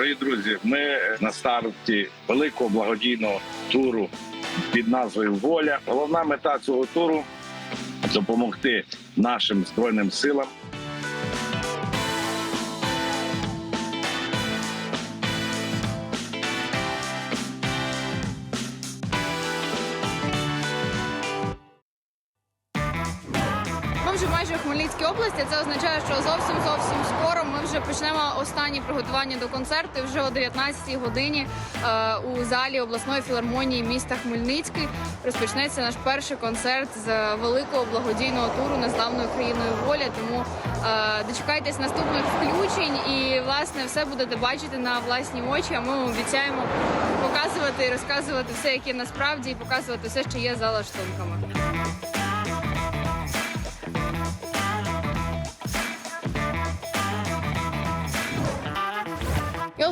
Дорогі друзі, ми на старті великого благодійного туру під назвою Воля. Головна мета цього туру допомогти нашим збройним силам. Вже майже у Хмельницькій області. Це означає, що зовсім зовсім скоро ми вже почнемо останні приготування до концерту. Вже о 19-й годині е, у залі обласної філармонії міста Хмельницький розпочнеться наш перший концерт з великого благодійного туру незламною країною воля. Тому е, дочекайтесь наступних включень і власне все будете бачити на власні очі. А ми вам обіцяємо показувати і розказувати все, яке насправді, і показувати все, що є за лаштунками.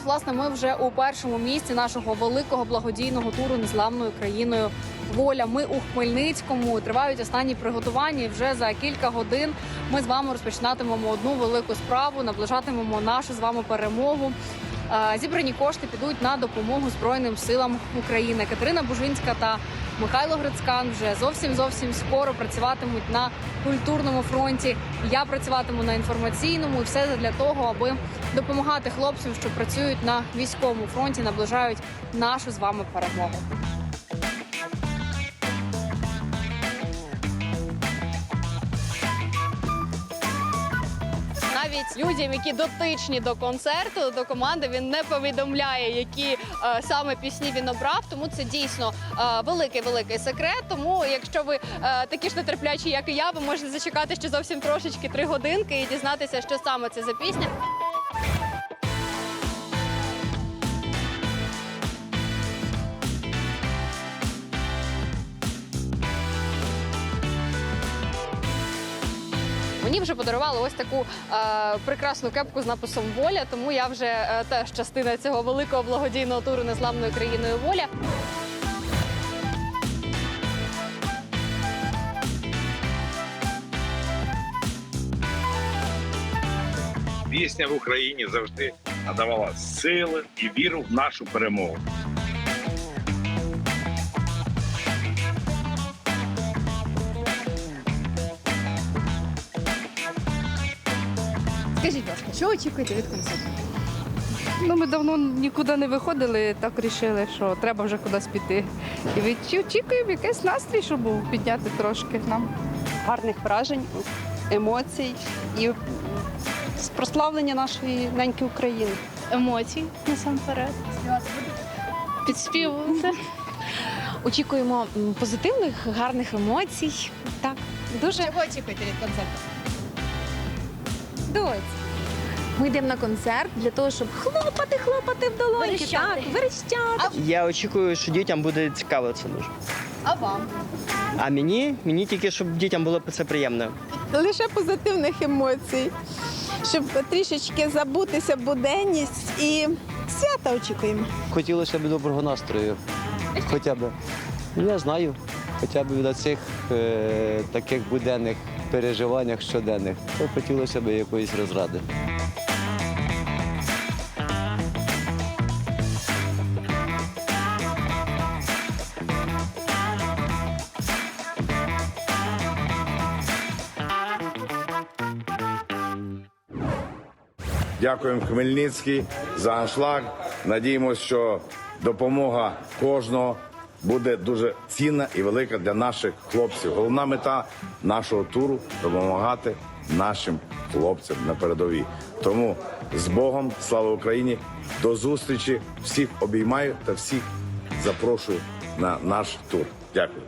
Власне, ми вже у першому місці нашого великого благодійного туру незламною країною воля. Ми у Хмельницькому тривають останні приготування. І вже за кілька годин ми з вами розпочинатимемо одну велику справу, наближатимемо нашу з вами перемогу. Е, Зібрані кошти підуть на допомогу Збройним силам України. Катерина Бужинська та Михайло Грицькан вже зовсім зовсім скоро працюватимуть на культурному фронті. Я працюватиму на інформаційному, і все для того, аби допомагати хлопцям, що працюють на військовому фронті, наближають нашу з вами перемогу. Навіть людям, які дотичні до концерту, до команди, він не повідомляє, які е, саме пісні він обрав. Тому це дійсно е, великий великий секрет. Тому, якщо ви е, такі ж нетерплячі, як і я, ви можете зачекати ще зовсім трошечки три годинки і дізнатися, що саме це за пісня. Мені вже подарували ось таку е, прекрасну кепку з написом Воля. Тому я вже е, теж частина цього великого благодійного туру незламною країною воля. Пісня в Україні завжди надавала сили і віру в нашу перемогу. Скажіть, будь ласка, що очікуєте від концерту? Ну, ми давно нікуди не виходили, так вирішили, що треба вже кудись піти. І від- очікуємо якийсь настрій, щоб був підняти трошки нам. гарних вражень, емоцій і прославлення нашої неньки України. емоцій насамперед. Підспівувати. Очікуємо м, позитивних, гарних емоцій. Так, дуже Чого очікуєте від концерту? Доць. Ми йдемо на концерт для того, щоб хлопати, хлопати в долоньки. Верещати. Так, верещати. Я очікую, що дітям буде цікаво це дуже. А вам? А мені, мені тільки, щоб дітям було це приємно. лише позитивних емоцій, щоб трішечки забутися буденність і свята очікуємо. Хотілося б доброго настрою. Хоча б. Я знаю, хоча б від цих е, таких буденних переживаннях щоденних, то хотілося б якоїсь розради. Дякуємо Хмельницький за аншлаг. Надіємося, що допомога кожного буде дуже цінна і велика для наших хлопців. Головна мета нашого туру допомагати нашим хлопцям на передовій. Тому з Богом, слава Україні! До зустрічі! Всіх обіймаю та всіх запрошую на наш тур. Дякую.